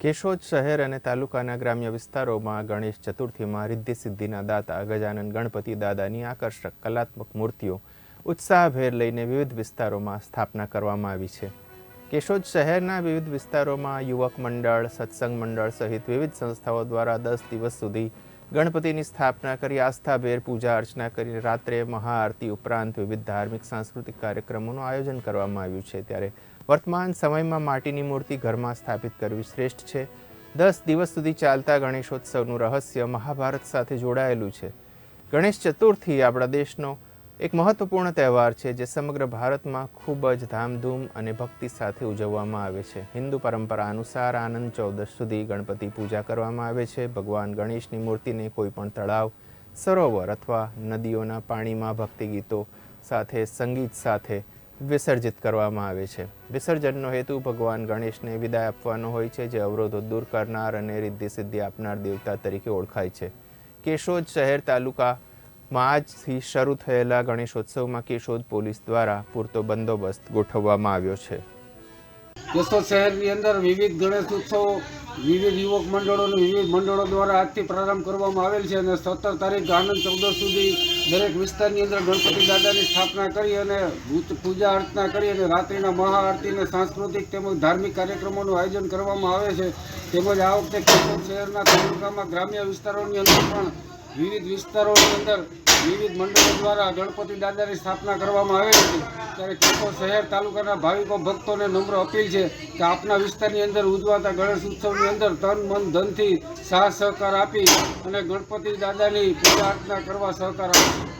કેશોદ શહેર અને તાલુકાના ગ્રામ્ય વિસ્તારોમાં ગણેશ ચતુર્થીમાં રિદ્ધિ સિદ્ધિના દાતા, ગજાનન ગણપતિ દાદાની આકર્ષક કલાત્મક મૂર્તિઓ ઉત્સાહભેર લઈને વિવિધ વિસ્તારોમાં સ્થાપના કરવામાં આવી છે. કેશોદ શહેરના વિવિધ વિસ્તારોમાં યુવક મંડળ, સત્સંગ મંડળ સહિત વિવિધ સંસ્થાઓ દ્વારા દસ દિવસ સુધી ગણપતિની સ્થાપના કરી, આસ્થાભેર પૂજા અર્ચના કરી, રાત્રે મહાઆરતી ઉપરાંત વિવિધ ધાર્મિક, સાંસ્કૃતિક કાર્યક્રમોનું આયોજન કરવામાં આવ્યું છે. ત્યારે વર્તમાન સમયમાં માટીની મૂર્તિ ઘરમાં સ્થાપિત કરવી શ્રેષ્ઠ છે. દસ દિવસ સુધી ચાલતા ગણેશોત્સવનું રહસ્ય મહાભારત સાથે જોડાયેલું છે. ગણેશ ચતુર્થી આપણા દેશનો એક મહત્વપૂર્ણ તહેવાર છે જે સમગ્ર ભારતમાં ખૂબ જ ધામધૂમ અને ભક્તિ સાથે ઉજવવામાં આવે છે. હિન્દુ પરંપરા અનુસાર આનંદ ચૌદશ સુધી ગણપતિ પૂજા કરવામાં આવે છે. ભગવાન ગણેશની મૂર્તિને કોઈ પણ તળાવ, સરોવર અથવા નદીઓના પાણીમાં ભક્તિ ગીતો સાથે, સંગીત સાથે વિસર્જિત કરવામાં આવે છે. વિસર્જનનો હેતુ ભગવાન ગણેશને વિદાય આપવાનો હોય છે, જે અવરોધો દૂર કરનાર અને રિદ્ધિ સિદ્ધિ આપનાર દેવતા તરીકે ઓળખાય છે. કેશોદ શહેર તાલુકામાં આજથી શરૂ થયેલા ગણેશોત્સવમાં કેશોદ પોલીસ દ્વારા પૂરતો બંદોબસ્ત ગોઠવવામાં આવ્યો છે. કેશોદ શહેરની અંદર વિવિધ ગણેશ ઉત્સવો વિવિધ યુવક મંડળો વિવિધ મંડળો દ્વારા આજથી પ્રારંભ કરવામાં આવેલ છે અને સત્તર તારીખ આનંદ ચૌદસ સુધી દરેક વિસ્તારની અંદર ગણપતિ દાદાની સ્થાપના કરી અને પૂજા અર્ચના કરી અને રાત્રિના મહાઆરતી અને સાંસ્કૃતિક તેમજ ધાર્મિક કાર્યક્રમોનું આયોજન કરવામાં આવે છે. તેમજ આ વખતે કેશોદ શહેરના તાલુકામાં ગ્રામ્ય વિસ્તારોની અંદર પણ વિવિધ વિસ્તારોની અંદર વિવિધ મંડળો દ્વારા ગણપતિ દાદાની સ્થાપના કરવામાં આવેલી હતી. ત્યારે ચોખ્ખો શહેર તાલુકાના ભાવિકો ભક્તોને નમ્ર અપીલ છે કે આપના વિસ્તારની અંદર ઉજવાતા ગણેશ ઉત્સવની અંદર તન, મન, ધનથી સાહ સહકાર આપી અને ગણપતિ દાદાની પૂજા અર્ચના કરવા સહકાર આપશે